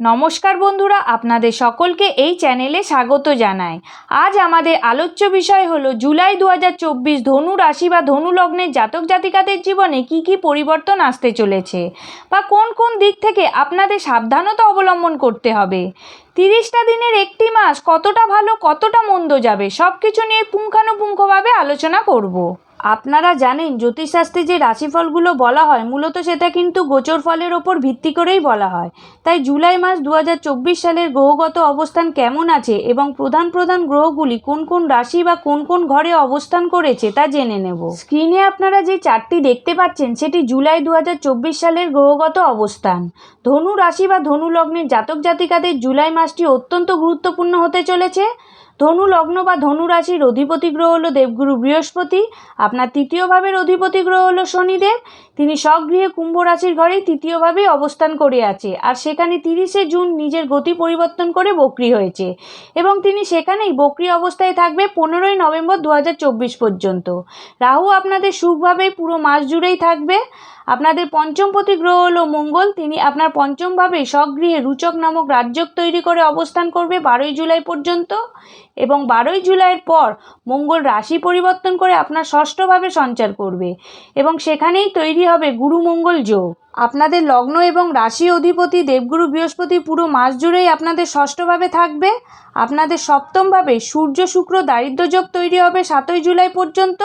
নমস্কার বন্ধুরা, আপনাদের সকলকে এই চ্যানেলে স্বাগত জানাই। আজ আমাদের আলোচ্য বিষয় হলো, জুলাই দু হাজার চব্বিশ ধনু রাশি বা ধনু লগ্নের জাতক জাতিকাদের জীবনে কি কি পরিবর্তন আসতে চলেছে বা কোন কোন দিক থেকে আপনাদের সাবধানতা অবলম্বন করতে হবে? তিরিশটা দিনের একটি মাস কতটা ভালো, কতটা মন্দ যাবে সব কিছু নিয়ে পুঙ্খানুপুঙ্খভাবে আলোচনা করব। আপনারা জানেন, জ্যোতিষশাস্ত্রে যে রাশিফলগুলো বলা হয়, মূলত সেটা কিন্তু গোচর ফলের ওপর ভিত্তি করেই বলা হয়। তাই জুলাই মাস দু হাজার চব্বিশ সালের গ্রহগত অবস্থান কেমন আছে এবং প্রধান প্রধান গ্রহগুলি কোন কোন রাশি বা কোন কোন ঘরে অবস্থান করেছে তা জেনে নেব। স্ক্রিনে আপনারা যে চারটি দেখতে পাচ্ছেন, সেটি জুলাই দু হাজার চব্বিশ সালের গ্রহগত অবস্থান। ধনু রাশি বা ধনু লগ্নের জাতক জাতিকাদের জুলাই মাসটি অত্যন্ত গুরুত্বপূর্ণ হতে চলেছে। ধনু লগ্ন বা ধনু রাশির অধিপতি গ্রহ হলো দেবগুরু বৃহস্পতি। আপনার তৃতীয় ভাবের অধিপতি গ্রহ হলো শনিদেব। তিনি স্বগৃহে কুম্ভ রাশির ঘরেই তৃতীয়ভাবেই অবস্থান করে আছে। আর সেখানে তিরিশে জুন নিজের গতি পরিবর্তন করে বক্রি হয়েছে। এবং তিনি সেখানেই বক্রি অবস্থায় থাকবে পনেরোই নভেম্বর দু হাজার চব্বিশ পর্যন্ত। রাহু আপনাদের সুখভাবে পুরো মাস জুড়েই থাকবে। আপনাদের পঞ্চম পঞ্চমপতি গ্রহ হল মঙ্গল। তিনি আপনার পঞ্চমভাবে স্বগৃহে রুচক নামক রাজ্যক তৈরি করে অবস্থান করবে বারোই জুলাই পর্যন্ত। এবং বারোই জুলাইয়ের পর মঙ্গল রাশি পরিবর্তন করে আপনার ষষ্ঠভাবে সঞ্চার করবে। এবং সেখানেই তৈরি হবে গুরু মঙ্গল যোগ। আপনাদের লগ্ন এবং রাশি অধিপতি দেবগুরু বৃহস্পতি পুরো মাস জুড়েই আপনাদের ষষ্ঠভাবে থাকবে। আপনাদের সপ্তমভাবে সূর্য, শুক্র, দারিদ্র যোগ তৈরি হবে সাতই জুলাই পর্যন্ত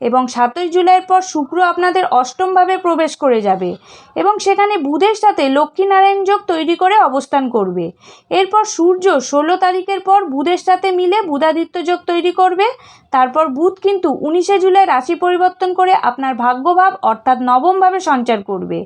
এবং সাতই জুলাইয়ের পর শুক্র আপনাদের অষ্টমভাবে প্রবেশ করে যাবে এবং সেখানে বুধের সাথে লক্ষ্মীনারায়ণ যোগ তৈরি করে অবস্থান করবে। এরপর সূর্য ষোলো তারিখের পর বুধের সাথে মিলে বুধাদিত্য যোগ তৈরি করবে। তারপর বুধ কিন্তু উনিশে জুলাই রাশি পরিবর্তন করে আপনার ভাগ্যভাব অর্থাৎ নবমভাবে সঞ্চার করবে।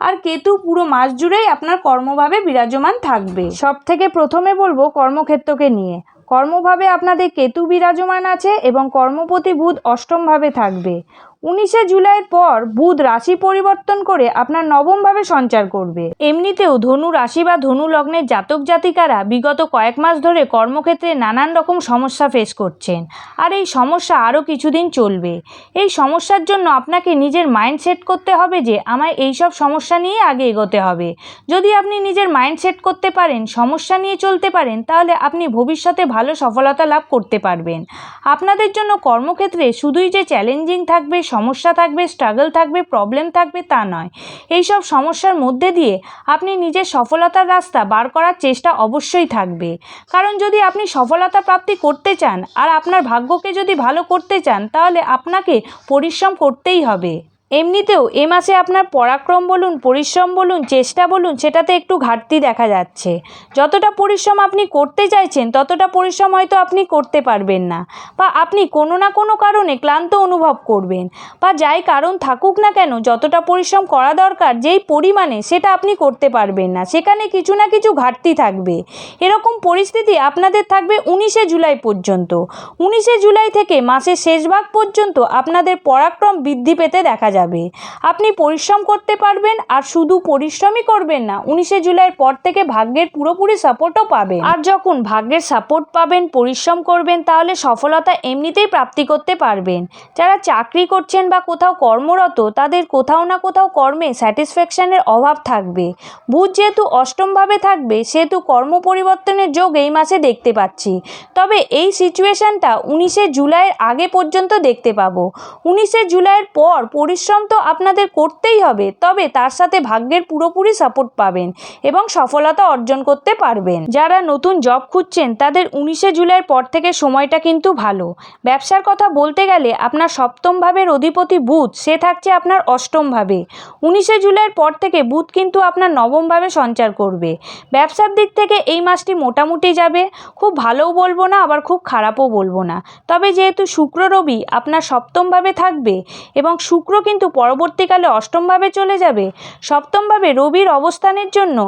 আর কেতু পুরো মাস জুড়েই আপনার কর্মভাবে বিরাজমান থাকবে। সব থেকে প্রথমে বলব কর্মক্ষেত্রকে নিয়ে। কর্মভাবে আপনাদের কেতু বিরাজমান আছে এবং কর্মপতি বুধ অষ্টমভাবে থাকবে। উনিশে জুলাইয়ের পর বুধ রাশি পরিবর্তন করে আপনার নবমভাবে সঞ্চার করবে। এমনিতেও ধনু রাশি বা ধনু লগ্নের জাতক জাতিকারা বিগত কয়েক মাস ধরে কর্মক্ষেত্রে নানান রকম সমস্যা ফেস করছেন। আর এই সমস্যা আরও কিছুদিন চলবে। এই সমস্যার জন্য আপনাকে নিজের মাইন্ড সেট করতে হবে যে, আমায় এই সব সমস্যা নিয়ে আগে এগোতে হবে। যদি আপনি নিজের মাইন্ড সেট করতে পারেন, সমস্যা নিয়ে চলতে পারেন, তাহলে আপনি ভবিষ্যতে ভালো সফলতা লাভ করতে পারবেন। আপনাদের জন্য কর্মক্ষেত্রে শুধুই যে চ্যালেঞ্জিং থাকবে সমস্যা থাকবে স্ট্রাগল থাকবে প্রবলেম থাকবে তা নয়। এই সব সমস্যার মধ্যে দিয়ে আপনি নিজের সফলতার রাস্তা বার করার চেষ্টা অবশ্যই থাকবে। কারণ যদি আপনি সফলতা প্রাপ্তি করতে চান আর আপনার ভাগ্যকে যদি ভালো করতে চান, তাহলে আপনাকে পরিশ্রম করতেই হবে। এমনিতেও এ মাসে আপনার পরাক্রম বলুন, পরিশ্রম বলুন, চেষ্টা বলুন, সেটাতে একটু ঘাটতি দেখা যাচ্ছে। যতটা পরিশ্রম আপনি করতে চাইছেন, ততটা পরিশ্রম হয়তো আপনি করতে পারবেন না। বা আপনি কোনো না কোনো কারণে ক্লান্ত অনুভব করবেন। বা যাই কারণ থাকুক না কেন, যতটা পরিশ্রম করা দরকার, যেই পরিমাণে, সেটা আপনি করতে পারবেন না। সেখানে কিছু না কিছু ঘাটতি থাকবে। এরকম পরিস্থিতি আপনাদের থাকবে উনিশে জুলাই পর্যন্ত। উনিশে জুলাই থেকে মাসের শেষ ভাগ পর্যন্ত আপনাদের পরাক্রম বৃদ্ধি পেতে দেখা যাবে। আপনি পরিশ্রম করতে পারবেন আর শুধু পরিশ্রমই করবেন না, উনিশে জুলাইয়ের পর থেকে ভাগ্যের পুরোপুরি সাপোর্টও পাবেন। আর যখন ভাগ্যের সাপোর্ট পাবেন, পরিশ্রম করবেন, তাহলে সফলতা এমনিতেই প্রাপ্তি করতে পারবেন। যারা চাকরি করছেন বা কোথাও কর্মরত, তাদের কোথাও না কোথাও কর্মে স্যাটিসফ্যাকশানের অভাব থাকবে। বুধ যেহেতু অষ্টমভাবে থাকবে, সেহেতু কর্ম পরিবর্তনের যোগ এই মাসে দেখতে পাচ্ছি। তবে এই সিচুয়েশানটা উনিশে জুলাইয়ের আগে পর্যন্ত দেখতে পাবো। উনিশে জুলাইয়ের পর পরিশ্রম তো আপনাদের করতেই হবে, তবে তার সাথে ভাগ্যের পুরোপুরি সাপোর্ট পাবেন এবং সফলতা অর্জন করতে পারবেন। যারা নতুন জব খুঁজছেন, তাদের উনিশে জুলাইয়ের পর থেকে সময়টা কিন্তু ভালো। ব্যবসার কথা বলতে গেলে আপনার সপ্তম ভাবের অধিপতি বুধ, সে থাকছে আপনার অষ্টম ভাবে। উনিশে জুলাইয়ের পর থেকে বুধ কিন্তু আপনার নবম ভাবে সঞ্চার করবে। ব্যবসার দিক থেকে এই মাসটি মোটামুটি যাবে, খুব ভালোও বলব না, আবার খুব খারাপও বলব না। তবে যেহেতু শুক্র রবি আপনার সপ্তমভাবে থাকবে এবং শুক্র কিন্তু পরবর্তীকালে অষ্টমভাবে চলে যাবে। সপ্তমভাবে রবির অবস্থানের জন্য।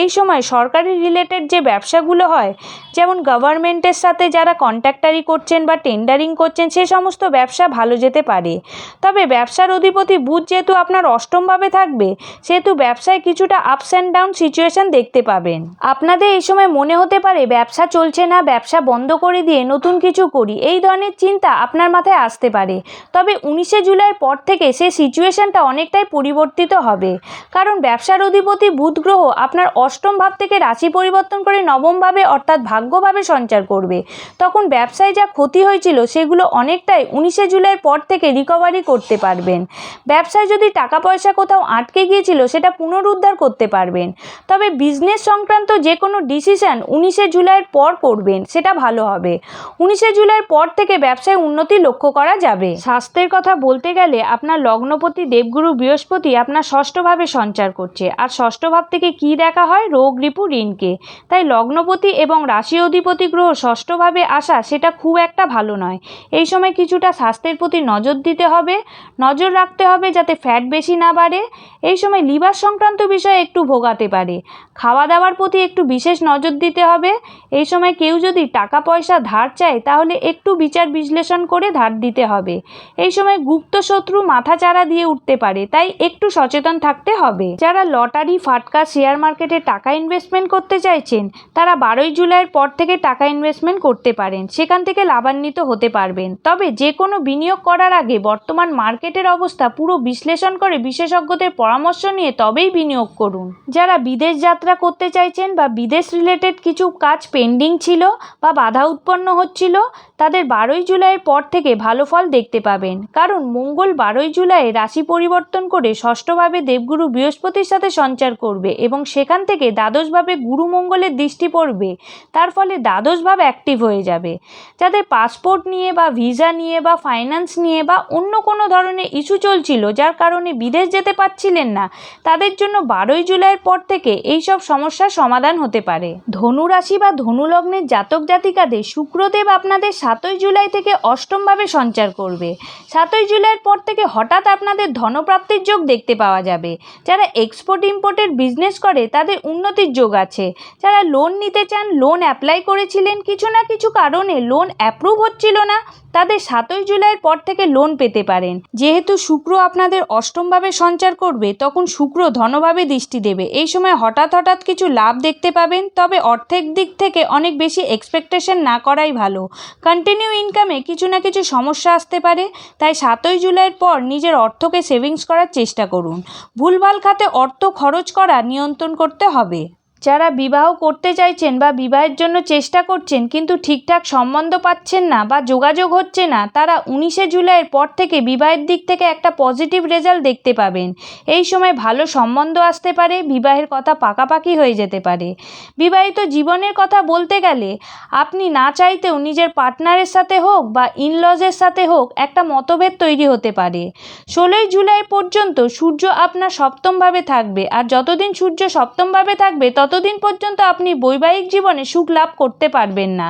এই সময় সরকারি রিলেটেড যে ব্যবসাগুলো হয়, যেমন গভর্নমেন্টের সাথে যারা কন্ট্রাক্টারি করছেন বা টেন্ডারিং করছেন, সে সমস্ত ব্যবসা ভালো যেতে পারে। তবে ব্যবসার অধিপতি বুধ যেহেতু আপনার অষ্টমভাবে থাকবে, সেহেতু ব্যবসায় কিছুটা আপস অ্যান্ড ডাউন সিচুয়েশন দেখতে পাবেন। আপনাদের এই সময় মনে হতে পারে ব্যবসা চলছে না, ব্যবসা বন্ধ করে দিয়ে নতুন কিছু করি, এই ধরনের চিন্তা আপনার মাথায় আসতে পারে। তবে উনিশে জুলাইয়ের পর থেকে সেই সিচুয়েশনটা অনেকটাই পরিবর্তিত হবে। কারণ ব্যবসার অধিপতি বুধ গ্রহ আপনার অষ্টম ভাব থেকে রাশি পরিবর্তন করে নবমভাবে অর্থাৎ ভাগ্যভাবে সঞ্চার করবে। তখন ব্যবসায় যা ক্ষতি হয়েছিল সেগুলো অনেকটাই উনিশে জুলাইয়ের পর থেকে রিকভারি করতে পারবেন। ব্যবসায় যদি টাকা পয়সা কোথাও আটকে গিয়েছিল সেটা পুনরুদ্ধার করতে পারবেন। তবে বিজনেস সংক্রান্ত যে কোনো ডিসিশন উনিশে জুলাইয়ের পর করবেন, সেটা ভালো হবে। উনিশে জুলাইয়ের পর থেকে ব্যবসায় উন্নতি লক্ষ্য করা যাবে। স্বাস্থ্যের কথা বলতে গেলে আপনার লগ্নপতি দেবগুরু বৃহস্পতি আপনার ষষ্ঠভাবে সঞ্চার করছে। আর ষষ্ঠ ভাব থেকে কি দেখা হয়? রোগ রিপু ঋণকে। তাই লগ্নপতি এবং রাশি অধিপতি গ্রহ ষষ্ঠভাবে আসা সেটা খুব একটা ভালো নয়। এই সময় কিছুটা স্বাস্থ্যের প্রতি নজর দিতে হবে, নজর রাখতে হবে যাতে ফ্যাট বেশি না বাড়ে। এই সময় লিভার সংক্রান্ত বিষয়ে একটু ভোগাতে পারে। খাওয়া দাওয়ার প্রতি একটু বিশেষ নজর দিতে হবে। এই সময় কেউ যদি টাকা পয়সা ধার চায় তাহলে একটু বিচার বিশ্লেষণ করে ধার দিতে হবে। এই সময় গুপ্ত শত্রু মাথা চারা দিয়ে উঠতে পারে, তাই একটু সচেতন থাকতে হবে। যারা লটারি, ফাটকা, শেয়ার মার্কেটে টাকা ইনভেস্টমেন্ট করতে চাইছেন, তারা বারোই জুলাইয়ের পর থেকে টাকা ইনভেস্টমেন্ট করতে পারেন, সেখান থেকে লাভান্বিত হতে পারবেন। তবে যে কোনো বিনিয়োগ করার আগে বর্তমান মার্কেটের অবস্থা পুরো বিশ্লেষণ করে বিশেষজ্ঞদের পরামর্শ নিয়ে তবেই বিনিয়োগ করুন। যারা বিদেশ যাত্রা করতে চাইছেন বা বিদেশ রিলেটেড কিছু কাজ পেন্ডিং ছিল বা বাধা উৎপন্ন হচ্ছিল তাদের বারোই জুলাইয়ের পর থেকে ভালো ফল দেখতে পাবেন। কারণ মঙ্গল বারোই জুলাই রাশি পরিবর্তন করে ষষ্ঠভাবে দেবগুরু বৃহস্পতির সাথে সঞ্চার করবে এবং সেখান থেকে দ্বাদশভাবে গুরু মঙ্গলের দৃষ্টি পড়বে। তার ফলে দ্বাদশভাব অ্যাক্টিভ হয়ে যাবে। যাদের পাসপোর্ট নিয়ে বা ভিসা নিয়ে বা ফাইন্যান্স নিয়ে বা অন্য কোনো ধরনের ইস্যু চলছিল যার কারণে বিদেশ যেতে পারছিলেন না, তাদের জন্য বারোই জুলাইয়ের পর থেকে এই সব সমস্যার সমাধান হতে পারে। ধনু রাশি বা ধনু লগ্নের জাতক জাতিকাদের শুক্রদেব আপনাদের সাতই জুলাই থেকে অষ্টমভাবে সঞ্চার করবে। সাতই জুলাইয়ের পর থেকে হঠাৎ আপনাদের ধনপ্রাপ্তির যোগ দেখতে পাওয়া যাবে। যারা এক্সপোর্ট ইম্পোর্টের বিজনেস করে, তাদের উন্নতির যোগ আছে। যারা লোন নিতে চান লোন অ্যাপ্লাই করেছিলেন, কিছু না কিছু কারণে লোন অ্যাপ্রুভ হচ্ছিল না। তাদের সাতই জুলাইয়ের পর থেকে লোন পেতে পারেন। যেহেতু শুক্র আপনাদের অষ্টমভাবে সঞ্চার করবে, তখন শুক্র ধনভাবে দৃষ্টি দেবে। এই সময় হঠাৎ হঠাৎ কিছু লাভ দেখতে পাবেন, তবে অর্থের দিক থেকে অনেক বেশি এক্সপেকটেশন না করাই ভালো। কন্টিনিউ ইনকামে কিছু না কিছু সমস্যা আসতে পারে, তাই সাতই জুলাইয়ের পর নিজের অর্থকে সেভিংস করার চেষ্টা করুন। ভুলভাল খাতে অর্থ খরচ করা নিয়ন্ত্রণ করতে হবে। যারা বিবাহ করতে চাইছেন বা বিবাহের জন্য চেষ্টা করছেন, কিন্তু ঠিকঠাক সম্বন্ধ পাচ্ছেন না বা যোগাযোগ হচ্ছে না, তারা উনিশে জুলাইয়ের পর থেকে বিবাহের দিক থেকে একটা পজিটিভ রেজাল্ট দেখতে পাবেন। এই সময় ভালো সম্বন্ধ আসতে পারে, বিবাহের কথা পাকাপাকি হয়ে যেতে পারে। বিবাহিত জীবনের কথা বলতে গেলে, আপনি না চাইতেও নিজের পার্টনারের সাথে হোক বা ইনলজের সাথে হোক একটা মতভেদ তৈরি হতে পারে। ষোলোই জুলাই পর্যন্ত সূর্য আপনার সপ্তমভাবে থাকবে, আর যতদিন সূর্য সপ্তমভাবে থাকবে ততদিন পর্যন্ত আপনি বৈবাহিক জীবনে সুখ লাভ করতে পারবেন না।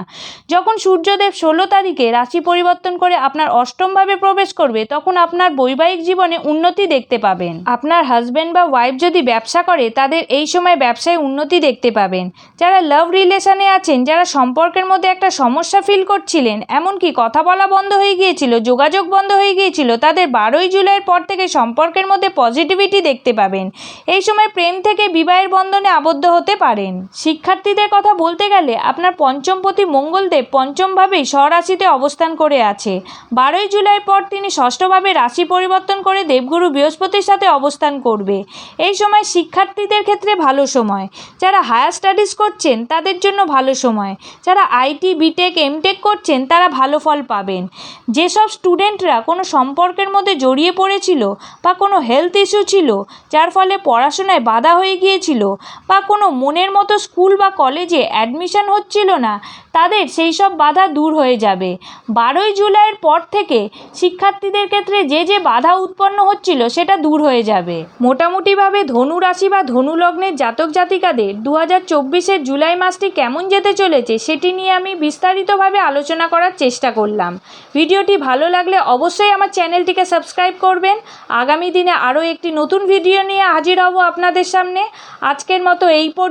যখন সূর্যদেব ষোলো তারিখে রাশি পরিবর্তন করে আপনার অষ্টমভাবে প্রবেশ করবে, তখন আপনার বৈবাহিক জীবনে উন্নতি দেখতে পাবেন। আপনার হাজব্যান্ড বা ওয়াইফ যদি ব্যবসা করে, তাদের এই সময় ব্যবসায় উন্নতি দেখতে পাবেন। যারা লাভ রিলেশনে আছেন, যারা সম্পর্কের মধ্যে একটা সমস্যা ফিল করছিলেন, এমনকি কথা বলা বন্ধ হয়ে গিয়েছিল, যোগাযোগ বন্ধ হয়ে গিয়েছিল, তাদের বারোই জুলাইয়ের পর থেকে সম্পর্কের মধ্যে পজিটিভিটি দেখতে পাবেন। এই সময় প্রেম থেকে বিবাহের বন্ধনে আবদ্ধ হতে পারেন। শিক্ষার্থীদের কথা বলতে গেলে আপনার পঞ্চমপতি মঙ্গলদেব পঞ্চমভাবেই স্বরাশিতে অবস্থান করে আছে। বারোই জুলাই পর তিনি ষষ্ঠভাবে রাশি পরিবর্তন করে দেবগুরু বৃহস্পতির সাথে অবস্থান করবে। এই সময় শিক্ষার্থীদের ক্ষেত্রে ভালো সময়। যারা হায়ার স্টাডিজ করছেন, তাদের জন্য ভালো সময়। যারা আইটি, বিটেক, এমটেক করছেন, তারা ভালো ফল পাবেন। যেসব স্টুডেন্টরা কোনো সম্পর্কের মধ্যে জড়িয়ে পড়েছিল বা কোনো হেলথ ইস্যু ছিল, যার ফলে পড়াশোনায় বাধা হয়ে গিয়েছিল বা কোনো মনের মতো স্কুল বা কলেজে অ্যাডমিশন হচ্ছিল না, তাদের সেই সব বাধা দূর হয়ে যাবে। বারোই জুলাইয়ের পর থেকে শিক্ষার্থীদের ক্ষেত্রে যে যে বাধা উৎপন্ন হচ্ছিল সেটা দূর হয়ে যাবে। মোটামুটিভাবে ধনু রাশি বা ধনু লগ্নের জাতক জাতিকাদের দু হাজার চব্বিশের জুলাই মাসটি কেমন যেতে চলেছে সেটি নিয়ে আমি বিস্তারিতভাবে আলোচনা করার চেষ্টা করলাম। ভিডিওটি ভালো লাগলে অবশ্যই আমার চ্যানেলটিকে সাবস্ক্রাইব করবেন। আগামী দিনে আরও একটি নতুন ভিডিও নিয়ে হাজির হব আপনাদের সামনে। আজকের মতো এই